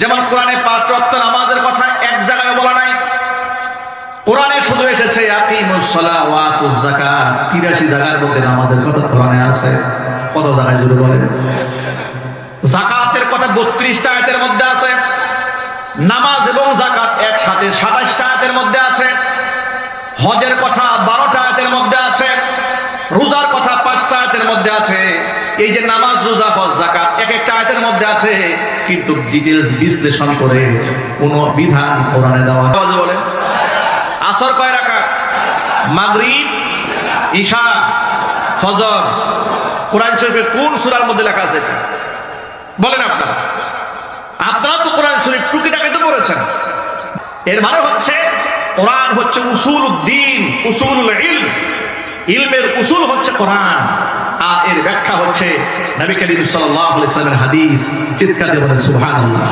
যেমন কোরআনে পাঁচ ওয়াক্ত নামাজের কথা এক জায়গায় বলা নাই। কোরআনে শুধু এসেছে 83 জায়গার মধ্যে নামাজের কথা কোরআনে আছে। কত জায়গায় জুড়ে বলেন? জাকাতের কথা বত্রিশটা আয়তের মধ্যে আছে। নামাজ এবং জাকাত একসাথে 27টা আয়তের মধ্যে আছে। হজের কথা বারোটা আয়তের মধ্যে আছে রোজার কথা 5টা আয়াতের মধ্যে আছে এই যে নামাজ, রোজা, হজ জাকাত এক একটা আয়াতের মধ্যে আছে, কিন্তু ডিটেলস বিশ্লেষণ করে কোনো বিধান কোরআনে দেওয়া বলেন। আসর কয় রাকাত? মাগরিব ঈশা ফজর। কোরআন শরীফের কোন সূরার মধ্যে লেখা আছে এটা? বলেন আপনারা। আপনারা তো কোরআন শরীফ টুকিটাকে তো পড়েছেন। এর মানে হচ্ছে, কোরআন হচ্ছে উসুল উদ্দিন উসুলুল ইলম। ইলমের উসুল হচ্ছে কোরআন। হচ্ছে নবী করিম সাল্লাল্লাহু আলাইহি ওয়াসাল্লামের হাদিস চিৎকার দিয়ে বলেন সুবহানাল্লাহ।